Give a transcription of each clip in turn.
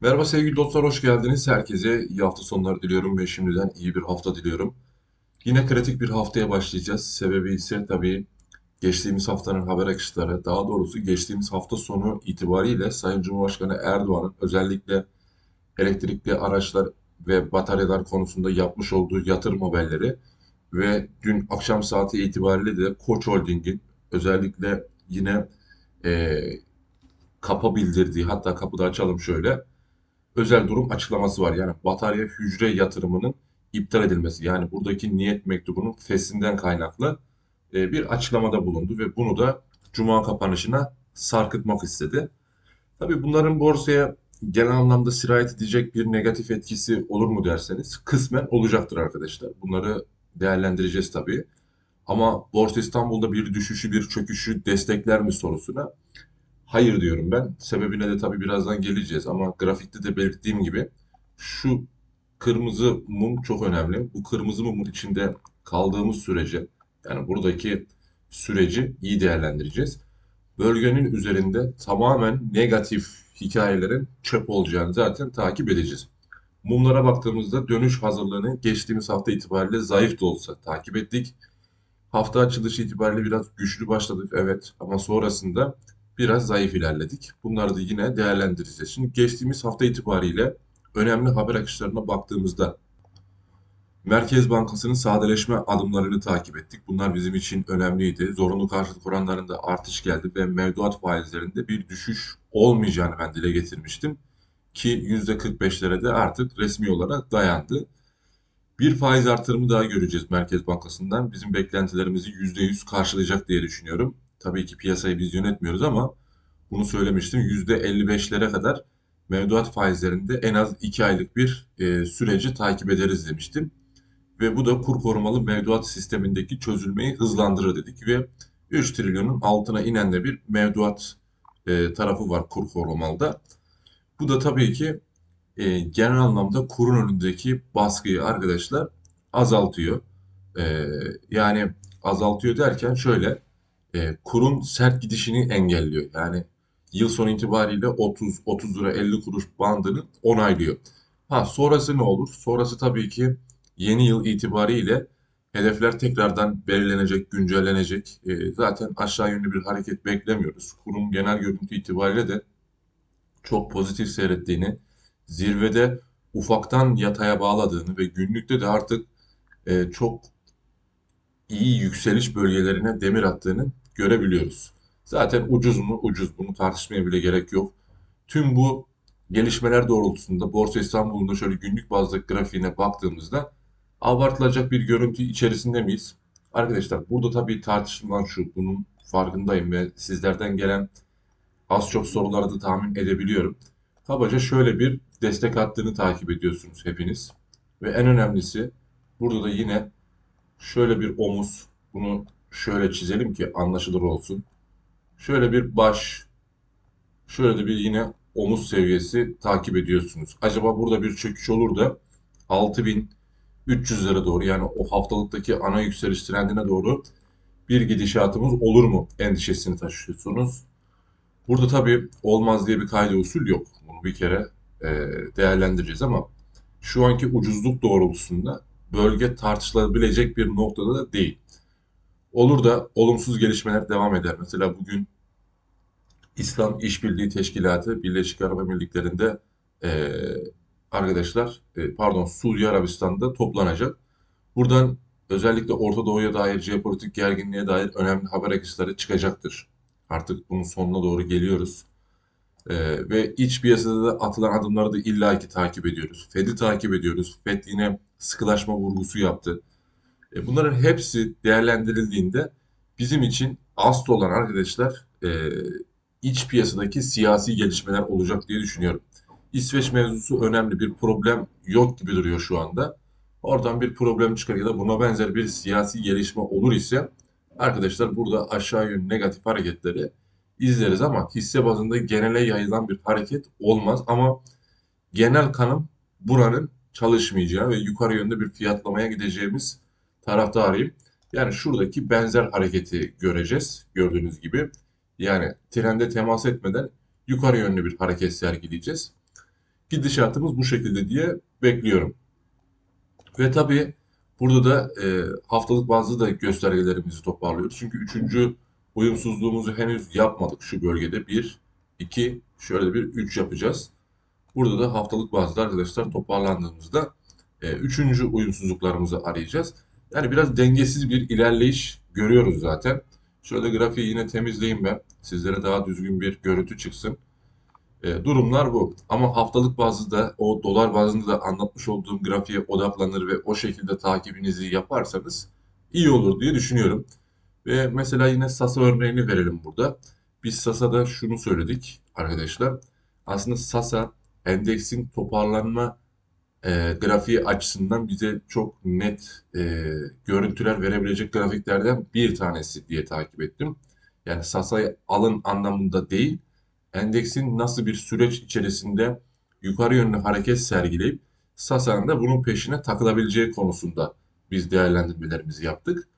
Merhaba sevgili dostlar, hoş geldiniz. Herkese iyi hafta sonları diliyorum ve şimdiden iyi bir hafta diliyorum. Yine kritik bir haftaya başlayacağız. Sebebi ise tabii geçtiğimiz haftanın haber akışları, daha doğrusu geçtiğimiz hafta sonu itibariyle Sayın Cumhurbaşkanı Erdoğan'ın özellikle elektrikli araçlar ve bataryalar konusunda yapmış olduğu yatırım haberleri ve dün akşam saati itibariyle de Koç Holding'in özellikle yine eee kapa bildirdiği, hatta kapıda açalım şöyle özel durum açıklaması var. Yani batarya hücre yatırımının iptal edilmesi. Yani buradaki niyet mektubunun fesinden kaynaklı e, bir açıklamada bulundu ve bunu da Cuma kapanışına sarkıtmak istedi. Tabii bunların borsaya genel anlamda sirayet edecek bir negatif etkisi olur mu derseniz kısmen olacaktır arkadaşlar. Bunları değerlendireceğiz tabii. Ama Borsa İstanbul'da bir düşüşü, bir çöküşü destekler mi sorusuna Hayır diyorum ben. Sebebine de tabii birazdan geleceğiz ama grafikte de belirttiğim gibi şu kırmızı mum çok önemli. Bu kırmızı mumun içinde kaldığımız sürece yani buradaki süreci iyi değerlendireceğiz. Bölgenin üzerinde tamamen negatif hikayelerin çöp olacağını zaten takip edeceğiz. Mumlara baktığımızda dönüş hazırlığını geçtiğimiz hafta itibariyle zayıf da olsa takip ettik. Hafta açılışı itibariyle biraz güçlü başladık evet ama sonrasında biraz zayıf ilerledik. Bunları da yine değerlendireceğiz. Şimdi geçtiğimiz hafta itibariyle önemli haber akışlarına baktığımızda Merkez Bankası'nın sadeleşme adımlarını takip ettik. Bunlar bizim için önemliydi. Zorunlu karşılık oranlarında artış geldi ve mevduat faizlerinde bir düşüş olmayacağını ben dile getirmiştim. Ki %45'lere de artık resmi olarak dayandı. Bir faiz artırımı daha göreceğiz Merkez Bankası'ndan. Bizim beklentilerimizi %100 karşılayacak diye düşünüyorum. Tabii ki piyasayı biz yönetmiyoruz ama bunu söylemiştim. %55'lere kadar mevduat faizlerinde en az 2 aylık bir e, süreci takip ederiz demiştim. Ve bu da kur korumalı mevduat sistemindeki çözülmeyi hızlandırır dedik ve 3 trilyonun altına inen de bir mevduat e, tarafı var kur korumalıda. Bu da tabii ki e, genel anlamda kurun önündeki baskıyı arkadaşlar azaltıyor. E, yani azaltıyor derken şöyle e, kurun sert gidişini engelliyor. Yani yıl sonu itibariyle 30 30 lira 50 kuruş bandını onaylıyor. Ha sonrası ne olur? Sonrası tabii ki yeni yıl itibariyle hedefler tekrardan belirlenecek, güncellenecek. E, zaten aşağı yönlü bir hareket beklemiyoruz. Kurun genel görüntü itibariyle de çok pozitif seyrettiğini, zirvede ufaktan yataya bağladığını ve günlükte de artık e, çok iyi yükseliş bölgelerine demir attığını görebiliyoruz. Zaten ucuz mu? Ucuz. Bunu tartışmaya bile gerek yok. Tüm bu gelişmeler doğrultusunda Borsa İstanbul'un da şöyle günlük bazda grafiğine baktığımızda abartılacak bir görüntü içerisinde miyiz? Arkadaşlar burada tabii tartışılan şu, bunun farkındayım ve sizlerden gelen az çok soruları da tahmin edebiliyorum. Kabaca şöyle bir destek hattını takip ediyorsunuz hepiniz. Ve en önemlisi burada da yine şöyle bir omuz, bunu şöyle çizelim ki anlaşılır olsun. Şöyle bir baş, şöyle de bir yine omuz seviyesi takip ediyorsunuz. Acaba burada bir çöküş olur da 6300'lere doğru yani o haftalıktaki ana yükseliş trendine doğru bir gidişatımız olur mu endişesini taşıyorsunuz. Burada tabii olmaz diye bir kaydı usul yok. Bunu bir kere e, değerlendireceğiz ama şu anki ucuzluk doğrultusunda bölge tartışılabilecek bir noktada da değil. Olur da olumsuz gelişmeler devam eder. Mesela bugün İslam İşbirliği Teşkilatı Birleşik Arap Emirlikleri'nde e, arkadaşlar e, pardon Suudi Arabistan'da toplanacak. Buradan özellikle Orta Doğu'ya dair jeopolitik gerginliğe dair önemli haber akışları çıkacaktır. Artık bunun sonuna doğru geliyoruz. Ee, ve iç piyasada da atılan adımları da illaki takip ediyoruz. Fed'i takip ediyoruz. Fed yine sıkılaşma vurgusu yaptı. E, bunların hepsi değerlendirildiğinde bizim için asıl olan arkadaşlar e, iç piyasadaki siyasi gelişmeler olacak diye düşünüyorum. İsveç mevzusu önemli bir problem yok gibi duruyor şu anda. Oradan bir problem çıkar ya da buna benzer bir siyasi gelişme olur ise arkadaşlar burada aşağı yönlü negatif hareketleri izleriz ama hisse bazında genele yayılan bir hareket olmaz ama genel kanım buranın çalışmayacağı ve yukarı yönde bir fiyatlamaya gideceğimiz taraftarıyım. Yani şuradaki benzer hareketi göreceğiz gördüğünüz gibi. Yani trende temas etmeden yukarı yönlü bir hareket sergileyeceğiz. Gidişatımız bu şekilde diye bekliyorum. Ve tabii burada da e, haftalık bazlı da göstergelerimizi toparlıyoruz. Çünkü üçüncü uyumsuzluğumuzu henüz yapmadık şu bölgede. Bir, iki, şöyle bir üç yapacağız. Burada da haftalık bazlı arkadaşlar toparlandığımızda e, üçüncü uyumsuzluklarımızı arayacağız. Yani biraz dengesiz bir ilerleyiş görüyoruz zaten. Şöyle grafiği yine temizleyeyim ben. Sizlere daha düzgün bir görüntü çıksın. E, durumlar bu. Ama haftalık bazlı da o dolar bazında da anlatmış olduğum grafiğe odaklanır ve o şekilde takibinizi yaparsanız iyi olur diye düşünüyorum. Ve mesela yine Sasa örneğini verelim burada. Biz Sasa'da şunu söyledik arkadaşlar. Aslında Sasa endeksin toparlanma e, grafiği açısından bize çok net e, görüntüler verebilecek grafiklerden bir tanesi diye takip ettim. Yani Sasa'yı alın anlamında değil, endeksin nasıl bir süreç içerisinde yukarı yönlü hareket sergileyip Sasa'nın da bunun peşine takılabileceği konusunda biz değerlendirmelerimizi yaptık.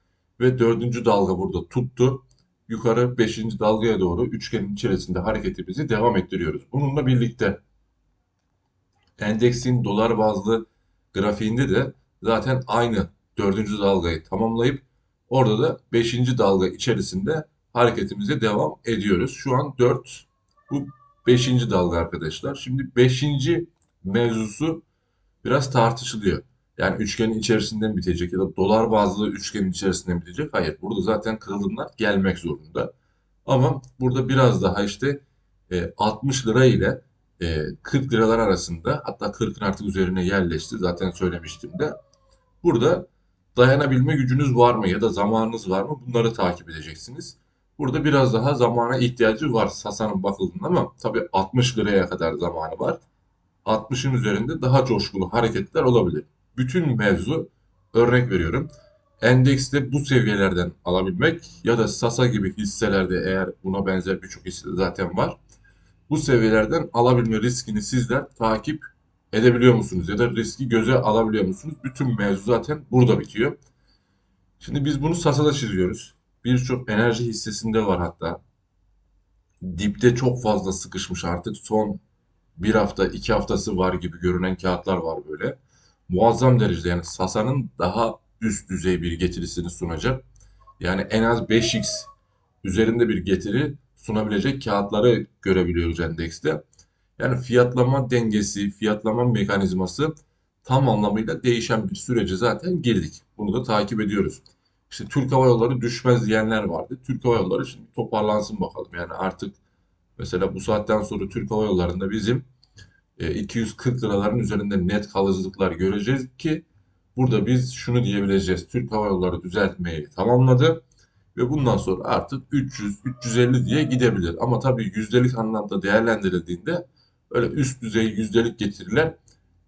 Ve dördüncü dalga burada tuttu. Yukarı beşinci dalgaya doğru üçgenin içerisinde hareketimizi devam ettiriyoruz. Bununla birlikte endeksin dolar bazlı grafiğinde de zaten aynı dördüncü dalgayı tamamlayıp orada da beşinci dalga içerisinde hareketimize devam ediyoruz. Şu an 4 bu beşinci dalga arkadaşlar. Şimdi beşinci mevzusu biraz tartışılıyor. Yani üçgenin içerisinden bitecek ya da dolar bazlı üçgenin içerisinden bitecek. Hayır burada zaten kırılımlar gelmek zorunda. Ama burada biraz daha işte 60 lira ile 40 liralar arasında hatta 40'ın artık üzerine yerleşti zaten söylemiştim de. Burada dayanabilme gücünüz var mı ya da zamanınız var mı bunları takip edeceksiniz. Burada biraz daha zamana ihtiyacı var Sasan'ın bakıldığında ama tabii 60 liraya kadar zamanı var. 60'ın üzerinde daha coşkulu hareketler olabilir. Bütün mevzu örnek veriyorum. Endekste bu seviyelerden alabilmek ya da Sasa gibi hisselerde eğer buna benzer birçok hisse zaten var. Bu seviyelerden alabilme riskini sizler takip edebiliyor musunuz ya da riski göze alabiliyor musunuz? Bütün mevzu zaten burada bitiyor. Şimdi biz bunu Sasa'da çiziyoruz. Birçok enerji hissesinde var hatta. Dipte çok fazla sıkışmış artık son bir hafta iki haftası var gibi görünen kağıtlar var böyle. Muazzam derecede yani Sasa'nın daha üst düzey bir getirisini sunacak. Yani en az 5x üzerinde bir getiri sunabilecek kağıtları görebiliyoruz endekste. Yani fiyatlama dengesi, fiyatlama mekanizması tam anlamıyla değişen bir sürece zaten girdik. Bunu da takip ediyoruz. İşte Türk Hava Yolları düşmez diyenler vardı. Türk Hava Yolları şimdi toparlansın bakalım. Yani artık mesela bu saatten sonra Türk Hava Yolları'nda bizim 240 e, liraların üzerinde net kalıcılıklar göreceğiz ki burada biz şunu diyebileceğiz. Türk Hava Yolları düzeltmeyi tamamladı ve bundan sonra artık 300-350 diye gidebilir. Ama tabii yüzdelik anlamda değerlendirildiğinde öyle üst düzey yüzdelik getiriler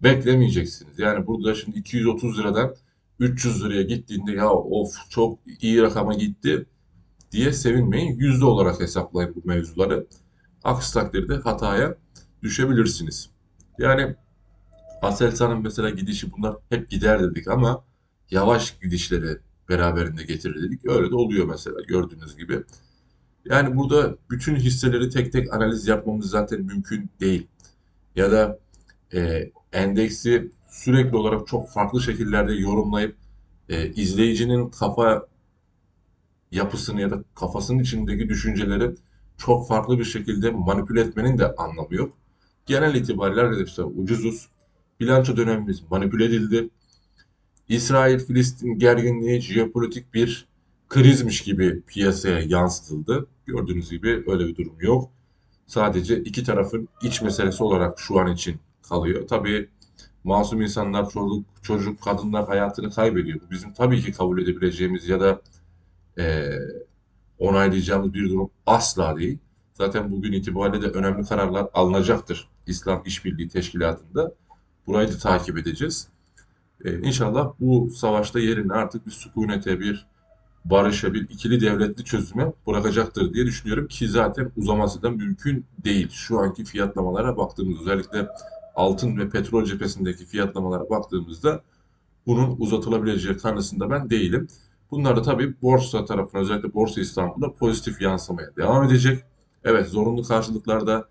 beklemeyeceksiniz. Yani burada şimdi 230 liradan 300 liraya gittiğinde ya of çok iyi rakama gitti diye sevinmeyin. Yüzde olarak hesaplayın bu mevzuları. Aksi takdirde hataya düşebilirsiniz. Yani Aselsan'ın mesela gidişi bunlar hep gider dedik ama yavaş gidişleri beraberinde getirir dedik. Öyle de oluyor mesela gördüğünüz gibi. Yani burada bütün hisseleri tek tek analiz yapmamız zaten mümkün değil. Ya da e, endeksi sürekli olarak çok farklı şekillerde yorumlayıp e, izleyicinin kafa yapısını ya da kafasının içindeki düşünceleri çok farklı bir şekilde manipüle etmenin de anlamı yok. Genel itibariyle arkadaşlar ucuzuz. Bilanço dönemimiz manipüle edildi. İsrail-Filistin gerginliği jeopolitik bir krizmiş gibi piyasaya yansıtıldı. Gördüğünüz gibi öyle bir durum yok. Sadece iki tarafın iç meselesi olarak şu an için kalıyor. Tabii masum insanlar, çocuk, çocuk kadınlar hayatını kaybediyor. Bizim tabii ki kabul edebileceğimiz ya da e, onaylayacağımız bir durum asla değil. Zaten bugün itibariyle de önemli kararlar alınacaktır İslam İşbirliği Teşkilatı'nda. Burayı da takip edeceğiz. Ee, inşallah bu savaşta yerini artık bir sükunete, bir barışa, bir ikili devletli çözüme bırakacaktır diye düşünüyorum ki zaten uzaması da mümkün değil. Şu anki fiyatlamalara baktığımız özellikle altın ve petrol cephesindeki fiyatlamalara baktığımızda bunun uzatılabileceği kanısında ben değilim. Bunlar da tabii borsa tarafına özellikle Borsa İstanbul'da pozitif yansımaya devam edecek. Evet zorunlu karşılıklarda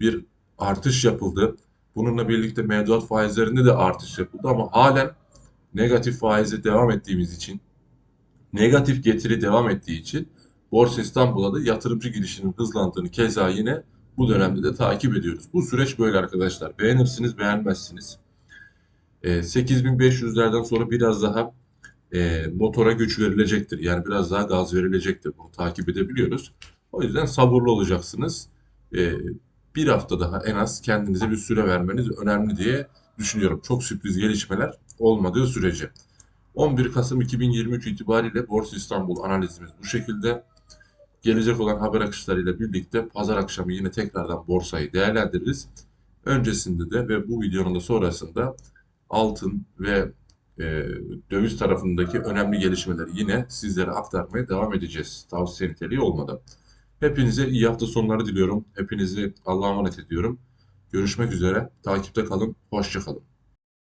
bir artış yapıldı. Bununla birlikte mevduat faizlerinde de artış yapıldı ama halen negatif faize devam ettiğimiz için, negatif getiri devam ettiği için Borsa İstanbul'a da yatırımcı girişinin hızlandığını keza yine bu dönemde de takip ediyoruz. Bu süreç böyle arkadaşlar. Beğenirsiniz, beğenmezsiniz. E, 8500'lerden sonra biraz daha e, motora güç verilecektir. Yani biraz daha gaz verilecektir. Bunu takip edebiliyoruz. O yüzden sabırlı olacaksınız. E, bir hafta daha en az kendinize bir süre vermeniz önemli diye düşünüyorum. Çok sürpriz gelişmeler olmadığı sürece. 11 Kasım 2023 itibariyle Borsa İstanbul analizimiz bu şekilde. Gelecek olan haber akışlarıyla birlikte pazar akşamı yine tekrardan borsayı değerlendiririz. Öncesinde de ve bu videonun da sonrasında altın ve e, döviz tarafındaki önemli gelişmeleri yine sizlere aktarmaya devam edeceğiz. Tavsiye niteliği olmadan. Hepinize iyi hafta sonları diliyorum. Hepinizi Allah'a emanet ediyorum. Görüşmek üzere. Takipte kalın. Hoşça kalın.